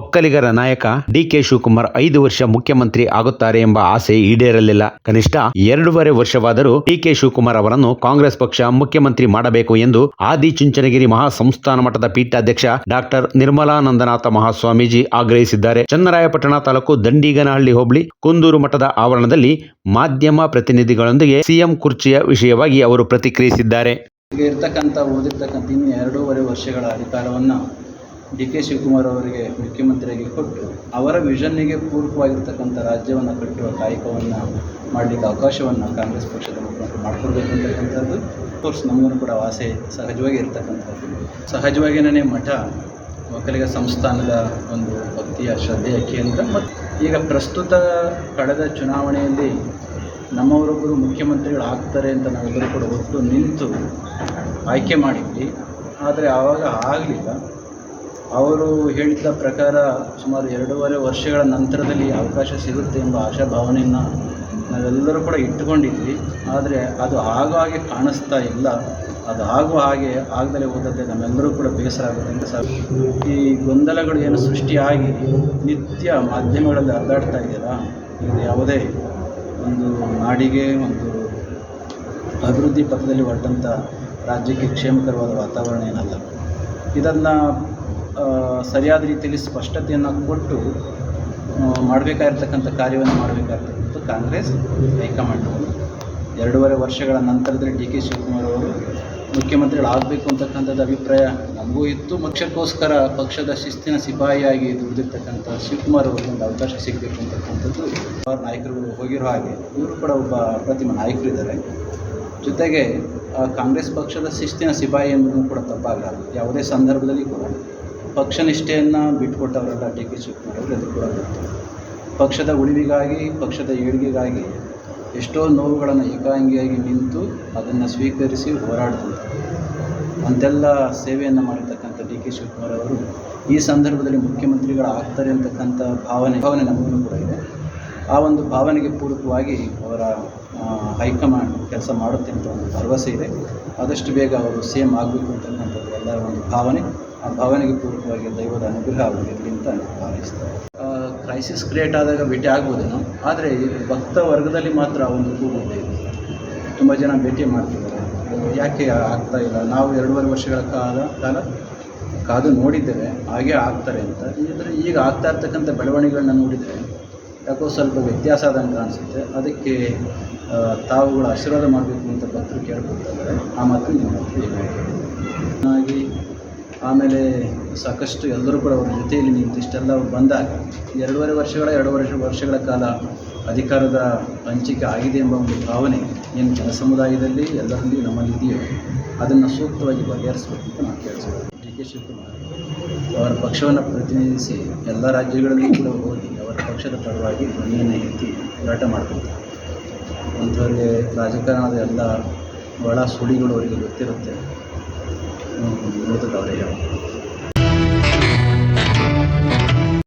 ಒಕ್ಕಲಿಗರ ನಾಯಕ D K Shivakumar ಐದು ವರ್ಷ ಮುಖ್ಯಮಂತ್ರಿ ಆಗುತ್ತಾರೆ ಎಂಬ ಆಸೆ ಈಡೇರಲಿಲ್ಲ. ಕನಿಷ್ಠ ಎರಡೂವರೆ ವರ್ಷವಾದರೂ ಡಿ ಕೆ ಶಿವಕುಮಾರ್ ಅವರನ್ನು ಕಾಂಗ್ರೆಸ್ ಪಕ್ಷ ಮುಖ್ಯಮಂತ್ರಿ ಮಾಡಬೇಕು ಎಂದು ಆದಿ ಚುಂಚನಗಿರಿ ಮಹಾಸಂಸ್ಥಾನ ಮಠದ ಪೀಠಾಧ್ಯಕ್ಷ ಡಾಕ್ಟರ್ ನಿರ್ಮಲಾನಂದನಾಥ ಮಹಾಸ್ವಾಮೀಜಿ ಆಗ್ರಹಿಸಿದ್ದಾರೆ. ಚನ್ನರಾಯಪಟ್ಟಣ ತಾಲೂಕು ದಂಡಿಗನಹಳ್ಳಿ ಹೋಬಳಿ ಕುಂದೂರು ಮಠದ ಆವರಣದಲ್ಲಿ ಮಾಧ್ಯಮ ಪ್ರತಿನಿಧಿಗಳೊಂದಿಗೆ ಸಿಎಂ ಕುರ್ಚಿಯ ವಿಷಯವಾಗಿ ಅವರು ಪ್ರತಿಕ್ರಿಯಿಸಿದ್ದಾರೆ. ಇರ್ತಕ್ಕಂಥ ಓದಿರ್ತಕ್ಕಂಥ ಇನ್ನು ಎರಡೂವರೆ ವರ್ಷಗಳ ಅಧಿಕಾರವನ್ನು ಡಿ ಕೆ ಶಿವಕುಮಾರ್ ಅವರಿಗೆ ಮುಖ್ಯಮಂತ್ರಿಯಾಗಿ ಕೊಟ್ಟು ಅವರ ವಿಷನ್ನಿಗೆ ಪೂರಕವಾಗಿರ್ತಕ್ಕಂಥ ರಾಜ್ಯವನ್ನು ಕಟ್ಟುವ ಕಾಯಕವನ್ನು ಮಾಡಲಿಕ್ಕೆ ಅವಕಾಶವನ್ನು ಕಾಂಗ್ರೆಸ್ ಪಕ್ಷದ ಮುಖಂಡರು ಮಾಡಿಕೊಡ್ಬೇಕು ಅಂತಕ್ಕಂಥದ್ದು ಕೋರ್ಸ್ ನಮಗೂ ಕೂಡ ಆಸೆ ಸಹಜವಾಗಿ ಇರ್ತಕ್ಕಂಥದ್ದು. ಸಹಜವಾಗಿಯೇ ಮಠ, ಒಕ್ಕಲಿಗ ಸಂಸ್ಥಾನದ ಒಂದು ಭಕ್ತಿಯ ಶ್ರದ್ಧೆಯ ಕೇಂದ್ರ. ಮತ್ತು ಈಗ ಪ್ರಸ್ತುತ ಕಳೆದ ಚುನಾವಣೆಯಲ್ಲಿ ನಮ್ಮವರೊಬ್ಬರು ಮುಖ್ಯಮಂತ್ರಿಗಳು ಆಗ್ತಾರೆ ಅಂತ ನಾವೆಲ್ಲರೂ ಕೂಡ ಒಟ್ಟು ನಿಂತು ಆಯ್ಕೆ ಮಾಡಿದ್ವಿ. ಆದರೆ ಆವಾಗ ಆಗಲಿಲ್ಲ. ಅವರು ಹೇಳಿದ ಪ್ರಕಾರ ಸುಮಾರು ಎರಡೂವರೆ ವರ್ಷಗಳ ನಂತರದಲ್ಲಿ ಅವಕಾಶ ಸಿಗುತ್ತೆ ಎಂಬ ಆಶಾಭಾವನೆಯನ್ನು ನಾವೆಲ್ಲರೂ ಕೂಡ ಇಟ್ಟುಕೊಂಡಿದ್ವಿ. ಆದರೆ ಅದು ಆಗೋ ಹಾಗೆ ಕಾಣಿಸ್ತಾ ಇಲ್ಲ. ಅದು ಆಗುವ ಹಾಗೆ ಆಗದಲ್ಲಿ ಹೋದಂತೆ ನಮ್ಮೆಲ್ಲರೂ ಕೂಡ ಬೇಸರ ಆಗುತ್ತೆ ಅಂತ ಸರ್. ಈ ಗೊಂದಲಗಳು ಏನು ಸೃಷ್ಟಿಯಾಗಿ ನಿತ್ಯ ಮಾಧ್ಯಮಗಳಲ್ಲಿ ಅಲ್ಲಾಡ್ತಾ ಇದೆಯಲ್ಲ, ಇದು ಯಾವುದೇ ಒಂದು ನಾಡಿಗೆ, ಒಂದು ಅಭಿವೃದ್ಧಿ ಪಥದಲ್ಲಿ ಹೊರಟಂಥ ರಾಜ್ಯಕ್ಕೆ ಕ್ಷೇಮಕರವಾದ ವಾತಾವರಣ ಏನಲ್ಲ. ಇದನ್ನು ಸರಿಯಾದ ರೀತಿಯಲ್ಲಿ ಸ್ಪಷ್ಟತೆಯನ್ನು ಕೊಟ್ಟು ಮಾಡಬೇಕಾಗಿರ್ತಕ್ಕಂಥ ಕಾರ್ಯವನ್ನು ಮಾಡಬೇಕಾಗಿರ್ತಕ್ಕಂಥ ಕಾಂಗ್ರೆಸ್ ಹೈಕಮಾಂಡ್. ಎರಡೂವರೆ ವರ್ಷಗಳ ನಂತರದಲ್ಲಿ ಡಿ ಕೆ ಶಿವಕುಮಾರ್ ಅವರು ಮುಖ್ಯಮಂತ್ರಿಗಳಾಗಬೇಕು ಅಂತಕ್ಕಂಥದ್ದು ಅಭಿಪ್ರಾಯ ನಮಗೂ ಇತ್ತು. ಪಕ್ಷಕ್ಕೋಸ್ಕರ ಪಕ್ಷದ ಶಿಸ್ತಿನ ಸಿಪಾಯಿಯಾಗಿ ದುಡಿದಿರ್ತಕ್ಕಂಥ ಶಿವಕುಮಾರ್ ಅವರಿಗೆ ಒಂದು ಅವಕಾಶ ಸಿಗಬೇಕು ಅಂತಕ್ಕಂಥದ್ದು ನಾಯಕರುಗಳು ಹೋಗಿರೋ ಹಾಗೆ. ಇವರು ಕೂಡ ಒಬ್ಬ ಅಪ್ರತಿಮ ನಾಯಕರಿದ್ದಾರೆ. ಜೊತೆಗೆ ಕಾಂಗ್ರೆಸ್ ಪಕ್ಷದ ಶಿಸ್ತಿನ ಸಿಪಾಯಿ ಎಂಬುದನ್ನು ಕೂಡ ತಪ್ಪಾಗಲಾರದು ಯಾವುದೇ ಸಂದರ್ಭದಲ್ಲಿ ಕೂಡ. ಪಕ್ಷ ನಿಷ್ಠೆಯನ್ನು ಬಿಟ್ಕೊಟ್ಟವರಲ್ಲ ಡಿ ಕೆ ಶಿವಕುಮಾರ್ ಅದು ಕೂಡ ಗೊತ್ತು. ಪಕ್ಷದ ಉಳಿವಿಗಾಗಿ, ಪಕ್ಷದ ಏಳಿಗೆಗಾಗಿ ಎಷ್ಟೋ ನೋವುಗಳನ್ನು ಏಕಾಂಗಿಯಾಗಿ ನಿಂತು ಅದನ್ನು ಸ್ವೀಕರಿಸಿ ಹೋರಾಡ್ತಂತೆ ಅಂತೆಲ್ಲ ಸೇವೆಯನ್ನು ಮಾಡಿರ್ತಕ್ಕಂಥ ಡಿ ಕೆ ಶಿವಕುಮಾರ್ ಅವರು ಈ ಸಂದರ್ಭದಲ್ಲಿ ಮುಖ್ಯಮಂತ್ರಿಗಳಾಗ್ತಾರೆ ಅಂತಕ್ಕಂಥ ಭಾವನೆ ಭಾವನೆ ನಮಗೂ ಕೂಡ ಇದೆ. ಆ ಒಂದು ಭಾವನೆಗೆ ಪೂರಕವಾಗಿ ಅವರ ಹೈಕಮಾಂಡ್ ಕೆಲಸ ಮಾಡುತ್ತೆ ಅಂತ ಒಂದು ಭರವಸೆ ಇದೆ. ಆದಷ್ಟು ಬೇಗ ಅವರು ಸೇಮ್ ಆಗಬೇಕು ಅಂತಕ್ಕಂಥದ್ದು ಎಲ್ಲರ ಒಂದು ಭಾವನೆ. ಆ ಭಾವನೆಗೆ ಪೂರಕವಾಗಿ ದೈವದ ಅನುಗ್ರಹ ಆಗಿರಲಿ ಅಂತ ಭಾವಿಸ್ತಾರೆ ಕ್ರೈಸಿಸ್ ಕ್ರಿಯೇಟ್ ಆದಾಗ ಭೇಟಿ ಆಗ್ಬೋದೇನೋ? ಆದರೆ ಭಕ್ತ ವರ್ಗದಲ್ಲಿ ಮಾತ್ರ ಒಂದು ಕೂಗುತ್ತೆ ತುಂಬ ಜನ ಭೇಟಿ ಮಾಡ್ತಿದ್ದಾರೆ. ಯಾಕೆ ಆಗ್ತಾ ಇಲ್ಲ? ನಾವು ಎರಡೂವರೆ ವರ್ಷಗಳ ಕಾಲ ಕಾಲ ಕಾದು ನೋಡಿದ್ದೇವೆ, ಹಾಗೆ ಆಗ್ತಾರೆ ಅಂತ. ಇದ್ರೆ ಈಗ ಆಗ್ತಾ ಇರ್ತಕ್ಕಂಥ ಬೆಳವಣಿಗೆಗಳನ್ನ ನೋಡಿದರೆ ಯಾಕೋ ಸ್ವಲ್ಪ ವ್ಯತ್ಯಾಸ ಆದಂಗೆ ಅನಿಸುತ್ತೆ. ಅದಕ್ಕೆ ತಾವುಗಳ ಆಶೀರ್ವಾದ ಮಾಡಬೇಕು ಅಂತ ಭಕ್ತರು ಕೇಳ್ಕೊಳ್ತಾ ಆ ಮಾತು ನಿಮ್ಮ ಹತ್ರ. ಆಮೇಲೆ ಸಾಕಷ್ಟು ಎಲ್ಲರೂ ಕೂಡ ಅವ್ರ ಜೊತೆಯಲ್ಲಿ ನಿಂತು ಇಷ್ಟೆಲ್ಲ ಅವ್ರು ಬಂದಾಗ ಎರಡೂವರೆ ವರ್ಷಗಳ ವರ್ಷ ವರ್ಷಗಳ ಕಾಲ ಅಧಿಕಾರದ ಹಂಚಿಕೆ ಆಗಿದೆ ಎಂಬ ಒಂದು ಭಾವನೆ ಏನು ಜನ ಸಮುದಾಯದಲ್ಲಿ, ಎಲ್ಲರಲ್ಲಿ ನಮ್ಮಲ್ಲಿ ಇದೆಯೋ ಅದನ್ನು ಸೂಕ್ತವಾಗಿ ಬಗೆಹರಿಸಬೇಕು ಅಂತ ನಾನು ಡಿ ಕೆ ಶಿವಕುಮಾರ್ ಅವರ ಪಕ್ಷವನ್ನು ಪ್ರತಿನಿಧಿಸಿ ಎಲ್ಲ ರಾಜ್ಯಗಳಲ್ಲೂ ಕೂಡ ಹೋಗಿ ಅವರ ಪಕ್ಷದ ಪರವಾಗಿ ಧ್ವನಿಯನ್ನು ಎತ್ತಿ ಹೋರಾಟ ಮಾಡ್ಕೊಳ್ತಾರೆ. ಅಂಥವ್ರಿಗೆ ರಾಜಕಾರಣದ ಎಲ್ಲ ಒಳ ಸುಳಿಗಳು ಅವರಿಗೆ ಗೊತ್ತಿರುತ್ತೆ. ನೋಡ್ತದೆ ಅವರೇ